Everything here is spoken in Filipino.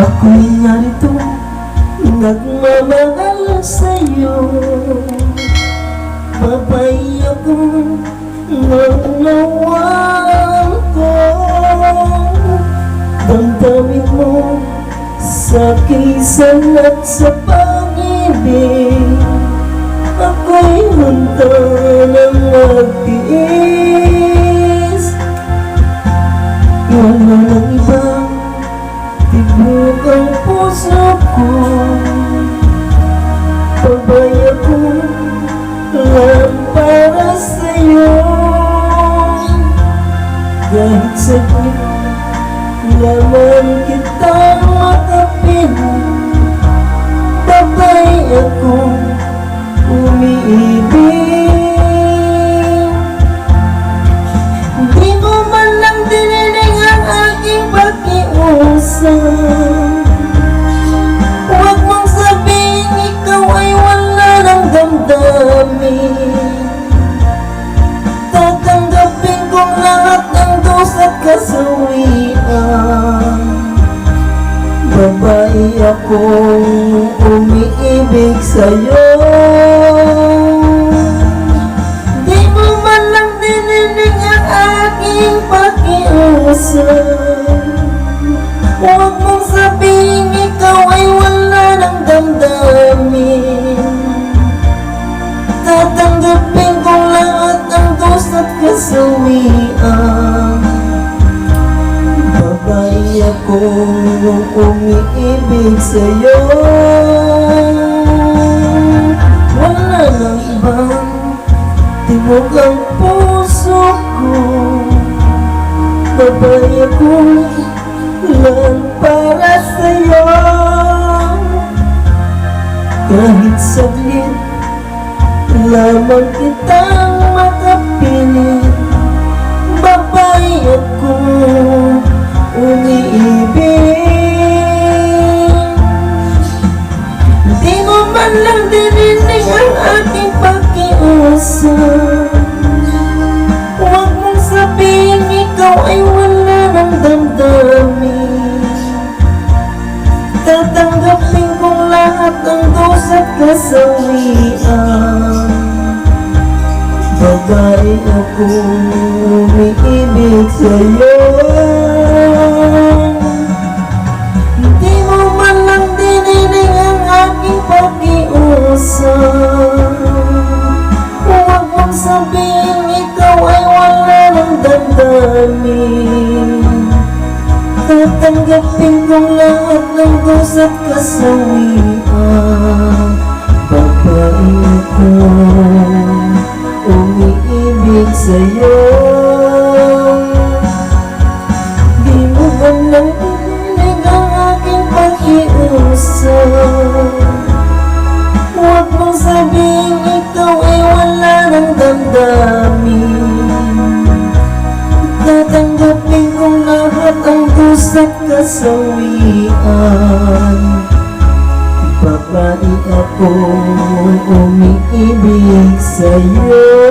Ako'y narito Nagmamahal sa'yo. Babay ako Naunawaan ko. Damdamin mo Sa kisan at sa pag-ibig. Ako'y puso ko Pabay ako lang para sa'yo. Kahit saglit Laman kitang makapiling Pabay ako umiibig. Di mo man lang dininig ang aking pakiusap sa'yo. Di mo man lang dininig ang aking pakiusap Huwag mong sabihin ikaw ay wala ng damdamin. Tatanggapin ko lahat ng dos at kasawian. Babae akong umiibig sa'yo akong lang para sa'yo. Kahit saglit lamang kitang makapiling Babae ako umiibig. Di mo man lang dininig ang aking pakiusap. Huwag mong sabihin ikaw ay Tatanggapin kong lahat ng dos at kasawian. Babae akong umiibig sa'yo. Hindi mo man lang dininig ang aking pakiusap Huwag mong sabihin ikaw ay wala ng damdamin. Tatanggapin kong lahat ng dos at kasawian Babae akong umiibig sa'yo kasawian Babae akong umiibig sa'yo